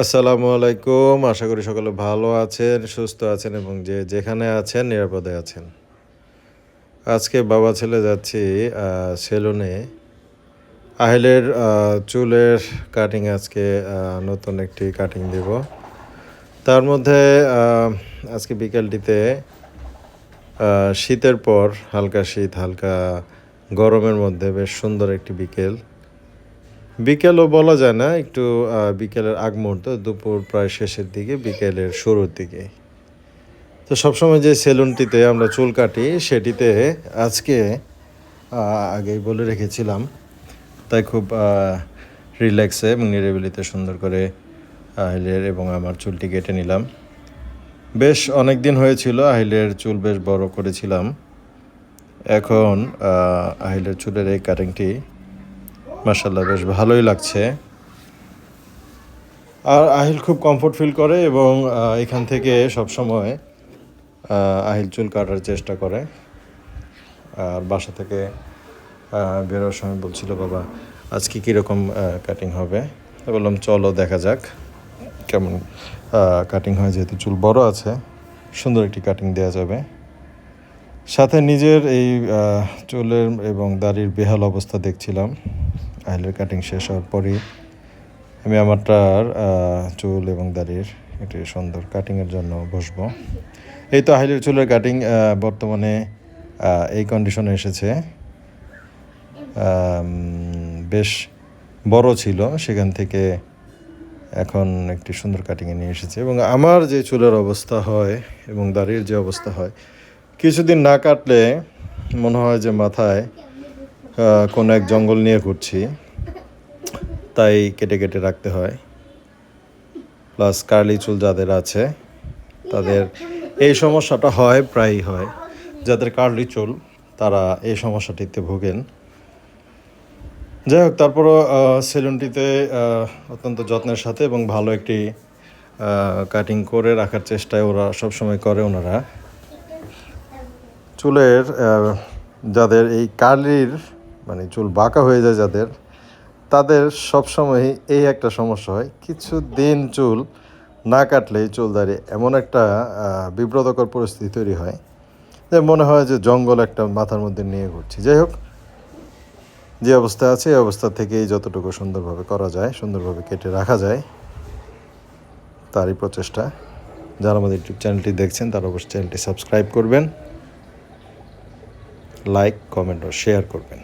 আসসালামু আলাইকুম। আশা করি সকলে ভালো আছেন, সুস্থ আছেন এবং যে যেখানে আছেন নিরাপদে আছেন। আজকে বাবা ছেলে যাচ্ছি সেলুনে। আহিলের চুলের কাটিং আজকে নতুন একটি কাটিং দেব। তার মধ্যে আজকে বিকেলটিতে শীতের পর হালকা শীত, হালকা গরমের মধ্যে বেশ সুন্দর একটি বিকেল। বিকেলও বলা যায় না, একটু বিকেলের আগ মুহূর্ত, দুপুর প্রায় শেষের দিকে, বিকেলের শুরুর দিকে। তো সবসময় যে সেলুনটিতে আমরা চুল কাটি, সেটিতে আজকে আগেই বলে রেখেছিলাম। তাই খুব রিল্যাক্সে এবং নিরিবিলিতে সুন্দর করে, আহিলের এবং আমার চুলটি কেটে নিলাম। বেশ অনেক দিন হয়েছিল, আহিলের চুল বেশ বড় করেছিলাম। এখন আহিলের চুলের এই কাটিংটি মাসাল্লাহ বেশ ভালোই লাগছে। আর আহিল খুব কমফোর্ট ফিল করে এবং এখান থেকে সবসময় আহ, আহিল চুল কাটার চেষ্টা করে। আর বাসা থেকে বেরোর সময় বলছিল বাবা আজকে কীরকম কাটিং হবে? বললাম চলো দেখা যাক। কেমন কাটিং হয় যেহেতু চুল বড় আছে সুন্দর একটি কাটিং দেওয়া যাবে। সাথে নিজের এই চুলের এবং দাড়ির বেহাল অবস্থা দেখছিলাম। আইলের কাটিং শেষ হওয়ার পরেই আমি আমারটার চুল এবং দাড়ির একটি সুন্দর কাটিংয়ের জন্য বসবো। এই তো হাইলের চুলের কাটিং বর্তমানে এই কন্ডিশনে এসেছে। বেশ বড় ছিল, সেখান থেকে এখন একটি সুন্দর কাটিংয়ে নিয়ে এসেছে এবং আমার যে চুলের অবস্থা হয় এবং দাড়ির যে অবস্থা হয়, কিছুদিন না কাটলে মনে হয় যে মাথায় কোনো এক জঙ্গল নিয়ে ঘুরছি। তাই কেটে কেটে রাখতে হয়। প্লাস কার্লি চুল যাদের আছে, তাদের এই সমস্যাটা হয়, প্রায়ই হয়। যাদের কার্লি চুল, তারা এই সমস্যাটিতে ভোগেন। যাই হোক, তারপরও সেলুনটিতে অত্যন্ত যত্নের সাথে এবং ভালো একটি কাটিং করে রাখার চেষ্টায় ওরা সবসময় করে ওনারা। চুলের যাদের এই কার্লির মানে চুল বাঁকা হয়ে যায় যাদের, তাদের সবসময় এই একটা সমস্যা হয়। কিছু দিন চুল না কাটলেই চুল দাঁড়িয়ে এমন একটা বিব্রতকর পরিস্থিতি তৈরি হয় যে মনে হয় যে জঙ্গল একটা মাথার মধ্যে নিয়ে ঘুরছি। যাই হোক, যে অবস্থা আছে এই অবস্থা থেকেই যতটুকু সুন্দরভাবে করা যায়, সুন্দরভাবে কেটে রাখা যায়, তারই প্রচেষ্টা। যারা আমাদের ইউটিউব চ্যানেলটি দেখছেন, তারা অবশ্যই চ্যানেলটি সাবস্ক্রাইব করবেন, লাইক, কমেন্ট ও শেয়ার করবেন।